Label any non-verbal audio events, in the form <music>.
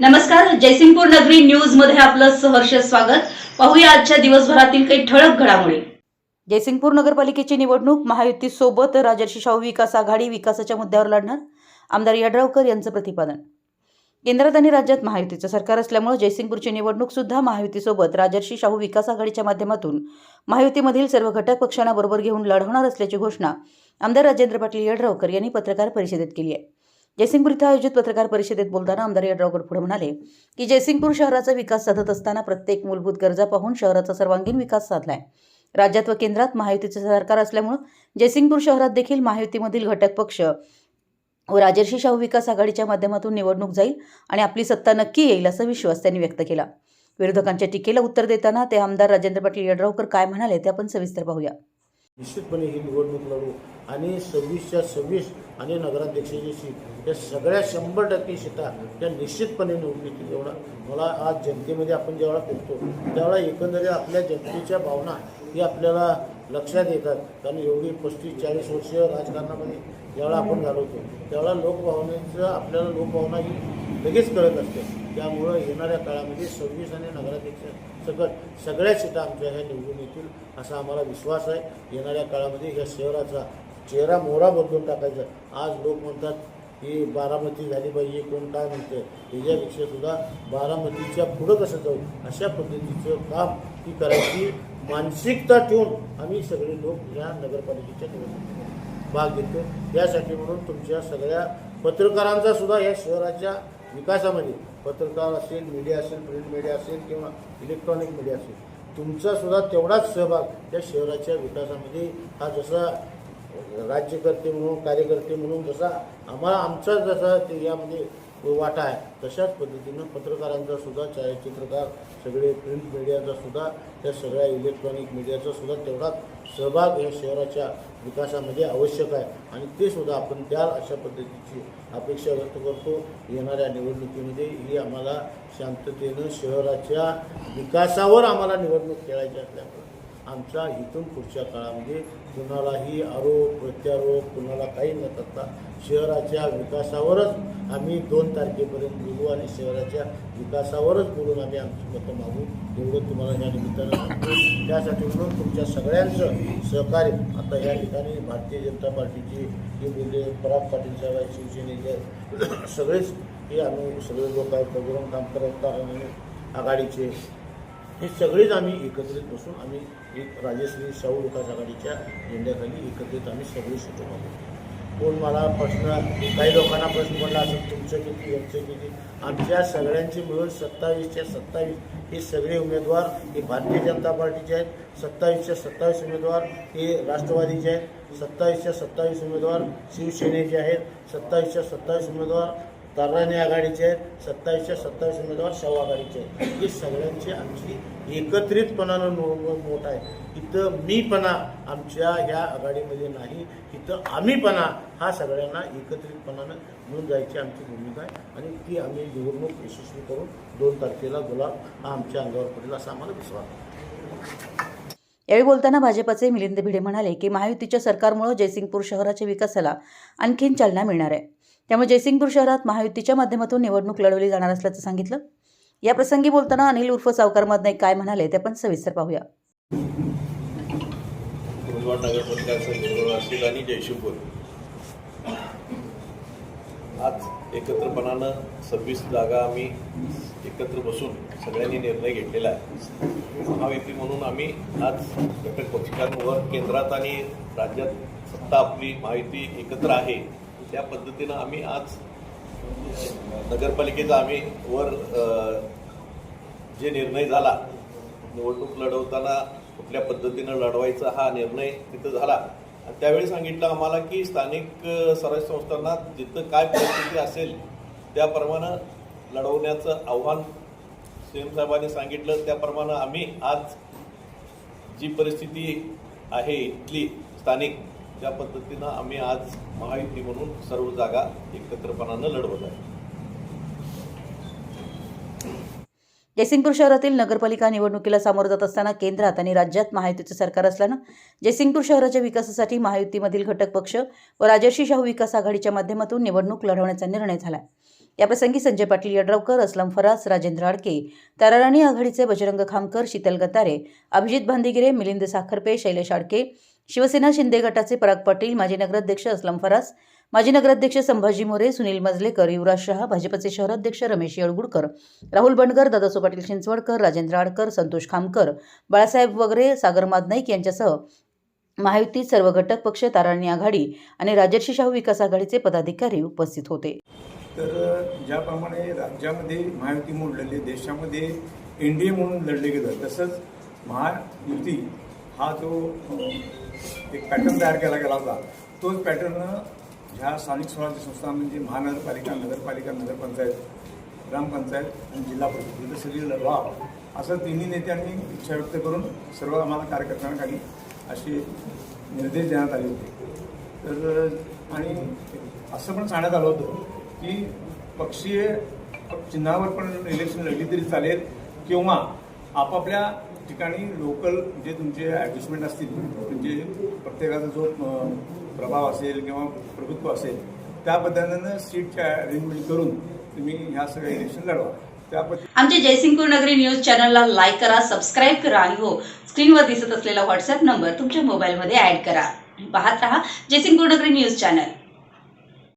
नमस्कार जयसिंगपूर नगरी न्यूजमध्ये आपलं सहर्ष स्वागत. पाहूया आजच्या दिवसभरातील काही ठळक घडामोडी. जयसिंगपूर नगरपालिकेची निवडणूक महायुतीसोबत राजर्षी शाहू विकास आघाडी विकासाच्या मुद्द्यावर लढणार आमदार यड्रावकर यांचं प्रतिपादन. केंद्रात आणि राज्यात महायुतीचं सरकार असल्यामुळे जयसिंगपूरची निवडणूक सुद्धा महायुतीसोबत राजर्षी शाहू विकास आघाडीच्या माध्यमातून महायुतीमधील सर्व घटक पक्षांना बरोबर घेऊन लढवणार असल्याची घोषणा आमदार राजेंद्र पाटील यड्रावकर यांनी पत्रकार परिषदेत केली आहे. जयसिंगपूर इथं आयोजित पत्रकार परिषदेत बोलताना आमदार यड्रावकर पुढे म्हणाले की जयसिंगपूर शहराचा विकास साधत असताना प्रत्येक मूलभूत गरजा पाहून शहराचा सर्वांगीण विकास साधलाय. राज्यात व केंद्रात महायुतीचे सरकार असल्यामुळं जयसिंगपूर शहरात देखील महायुतीमधील घटक पक्ष व राजर्षी शाहू विकास आघाडीच्या माध्यमातून निवडणूक जाईल आणि आपली सत्ता नक्की येईल असा विश्वास त्यांनी व्यक्त केला. विरोधकांच्या टीकेला उत्तर देताना ते आमदार राजेंद्र पाटील यड्रावकर काय म्हणाले ते आपण सविस्तर पाहूया. निश्चितपणे ही निवडणूक लढू आणि सव्वीसच्या सव्वीस आणि नगराध्यक्षाची सीट या सगळ्या शंभर टक्के सीटा त्या निश्चितपणे निवडणुकीत जेवढा मला आज जनतेमध्ये आपण जेव्हा फिरतो त्यावेळा एकंदरीत आपल्या जनतेच्या भावना ही आपल्याला लक्षात येतात. कारण एवढी पस्तीस चाळीस वर्ष राजकारणामध्ये ज्यावेळा आपण घालवतो त्यावेळा लोकभावनेचं आपल्याला लोकभावना ही लगेच कळत असते. त्यामुळं येणाऱ्या काळामध्ये सव्वीस आणि नगराध्यक्ष सकट सगळ्या सीटा आमच्या ह्या निवडून येतील असा आम्हाला विश्वास आहे. येणाऱ्या काळामध्ये ह्या शहराचा चेहरा मोहरा बदलून टाकायचा. आज लोक म्हणतात की बारामती झाली पाहिजे कोण काय म्हणते त्याच्यापेक्षा सुद्धा बारामतीच्या पुढं कसं जाऊ अशा पद्धतीचं काम ही करायची मानसिकता ठेवून आम्ही सगळे लोक या नगरपालिकेच्या निवडणुकीत भाग घेतो यासाठी म्हणून तुमच्या सगळ्या पत्रकारांचा सुद्धा या शहराच्या विकासामध्ये पत्रकार असेल मीडिया असेल प्रिंट मीडिया असेल किंवा इलेक्ट्रॉनिक मीडिया असेल तुमचा सुद्धा तेवढाच सहभाग त्या शहराच्या विकासामध्ये हा जसा राज्यकर्ते म्हणून कार्यकर्ते म्हणून जसा आम्हाला आमचा जसा ते यामध्ये वाटा आहे. तशाच पद्धतीनं पत्रकारांचा सुद्धा छायाचित्रकार सगळे प्रिंट मीडियाचा सुद्धा त्या सगळ्या इलेक्ट्रॉनिक मीडियाचा सुद्धा तेवढाच सहभाग या शहराच्या विकासामध्ये आवश्यक आहे. आणि ते सुद्धा आपण द्याल अशा पद्धतीची अपेक्षा व्यक्त करतो. येणाऱ्या निवडणुकीमध्ये ही आम्हाला शांततेनं शहराच्या विकासावर आम्हाला निवडणूक खेळायची असल्यामुळे आमचा इथून पुढच्या काळामध्ये कुणालाही आरोप प्रत्यारोप कुणाला काही न करता शहराच्या विकासावरच आम्ही दोन तारखेपर्यंत बोलू आणि शहराच्या विकासावरच बोलून आम्ही आमची मतं मागू. एवढं तुम्हाला या निमित्तानं सांगतो. त्यासाठी म्हणून तुमच्या सगळ्यांचं सहकार्य. आता या ठिकाणी भारतीय जनता पार्टीची जे बोलले पराग पाटील साहेब आहेत शिवसेनेचे <clears throat> सगळेच हे आम्ही सगळे लोक आहेत प्रभुराम कामकर आणि आघाडीचे. हे सगळेच आम्ही एकत्रित बसून आम्ही एक राजश्री शाहू विकास आघाडीच्या झेंड्याखाली एकत्रित आम्ही सगळे सुटू आहोत. कोण मला प्रश्न काही लोकांना प्रश्न पडला असेल तुमचं किती यांचं किती? आमच्या सगळ्यांचे मिळून सत्तावीसच्या सत्तावीस हे सगळे उमेदवार हे भारतीय जनता पार्टीचे आहेत. सत्तावीसच्या सत्तावीस उमेदवार हे राष्ट्रवादीचे आहेत. सत्तावीसच्या सत्तावीस उमेदवार शिवसेनेचे आहेत. सत्तावीसच्या सत्तावीस उमेदवार तर्राणी आघाडीचे आहेत सत्तावीसच्या सत्तावीस उमेदवार शव आघाडीचे आहेत. ही सगळ्यांची आमची एकत्रितपणानं निवडणूक मोठ आहे. इथं मीपणा आमच्या ह्या आघाडीमध्ये नाही. इथं आम्हीपणा हा सगळ्यांना एकत्रितपणानं घेऊन जायची आमची भूमिका आहे. आणि ती आम्ही निवडणूक यशस्वी करून दोन तारखेला गुलाब हा आमच्या अंगावर पडेल असा आम्हाला विश्वास आहे. यावेळी बोलताना भाजपाचे मिलिंद भिडे म्हणाले की महायुतीच्या सरकारमुळे जयसिंगपूर शहराच्या विकासाला आणखीन चालना मिळणार आहे. त्यामुळे जयसिंगपूर शहरात महायुतीच्या माध्यमातून निवडणूक लढवली जाणार असल्याचं सांगितलं. या प्रसंगी बोलताना अनिल उर्फ सावकार मधनाईक काय म्हणाले ते आपण सविस्तर पाहूया. आणि जयशिवपूर आज एकत्रपणानं सव्वीस जागा आम्ही एकत्र बसून सगळ्यांनी निर्णय घेतलेला आहे. महायुती म्हणून आम्ही आज घटक पक्षांवर केंद्रात आणि राज्यात सत्ता आपली महायुती एकत्र आहे. त्या पद्धतीनं आम्ही आज नगरपालिकेचा आम्ही वर जे निर्णय झाला निवडणूक लढवताना कुठल्या पद्धतीनं लढवायचा हा निर्णय तिथं झाला. आणि त्यावेळी सांगितलं आम्हाला की स्थानिक अ, स्वराज्य संस्थांना जिथं काय परिस्थिती असेल त्याप्रमाणे लढवण्याचं आव्हान सीएम साहेबांनी सांगितलं. त्याप्रमाणे आम्ही आज जी परिस्थिती आहे इथली स्थानिक त्या पद्धतीनं आम्ही आज महायुती म्हणून सर्व जागा एकत्रपणानं लढवत आहे. जयसिंगपूर शहरातील नगरपालिका निवडणुकीला सामोरं जात असताना केंद्रात आणि राज्यात महायुतीचं सरकार असल्यानं जयसिंगपूर शहराच्या विकासासाठी महायुतीमधील घटक पक्ष व राजर्षी शाहू विकास आघाडीच्या माध्यमातून निवडणूक लढवण्याचा निर्णय झाला. याप्रसंगी संजय पाटील यड्रावकर असलम फरास राजेंद्र आडके ताराराणी आघाडीचे बजरंग खामकर शीतल गतारे अभिजित भांदिगिरे मिलिंद साखरपे शैलेश आडके शिवसेना शिंदे गटाचे पराग पाटील माजी नगराध्यक्ष असलम फरास माजी नगराध्यक्ष संभाजी मोरे सुनील मजलेकर युवराज शहा भाजपचे शहराध्यक्ष रमेश येळगुडकर राहुल बंडगर दादासो पाटील चिंचवडकर राजेंद्र आडकर संतोष खामकर बाळासाहेब वगैरे सागर मादनाईक यांच्यासह महायुतीत सर्व घटक पक्ष ताराणी आघाडी आणि राजर्षी शाहू विकास आघाडीचे पदाधिकारी उपस्थित होते. तर ज्याप्रमाणे राज्यामध्ये महायुती म्हणून लढले देशामध्ये एन डी ए म्हणून लढले गेलं तसंच महायुती हा जो एक पॅटर्न तयार केला गेला होता. तोच पॅटर्न ह्या स्थानिक स्वराज्य संस्था म्हणजे महानगरपालिका नगरपालिका नगरपंचायत ग्रामपंचायत आणि जिल्हा परिषद इथं सगळी लढवाव असं तिन्ही नेत्यांनी इच्छा व्यक्त करून सर्व आम्हाला कार्यकर्त्यांना काही असे निर्देश देण्यात आले होते. तर आणि असं पण सांगण्यात आलं होतं की पक्षीय चिन्हावर पण इलेक्शन लढली तरी चालेल किंवा आपापल्या ठिकाणी लोकल जे तुमचे ॲडजस्टमेंट असतील म्हणजे प्रत्येकाचा जो प्रभाव असेल किंवा प्रभुत्व असेल त्या पद्धतीनं सीटच्या अरेंजमेंट करून तुम्ही ह्या सगळ्या इलेक्शन लढवा. आमच्या जयसिंगपूर नगरी न्यूज चॅनलला लाईक करा सबस्क्राईब करा आणि हो स्क्रीनवर दिसत असलेला व्हॉट्सअप नंबर तुमच्या मोबाईलमध्ये ॲड करा. पाहत रहा जयसिंगपूर नगरी न्यूज चॅनल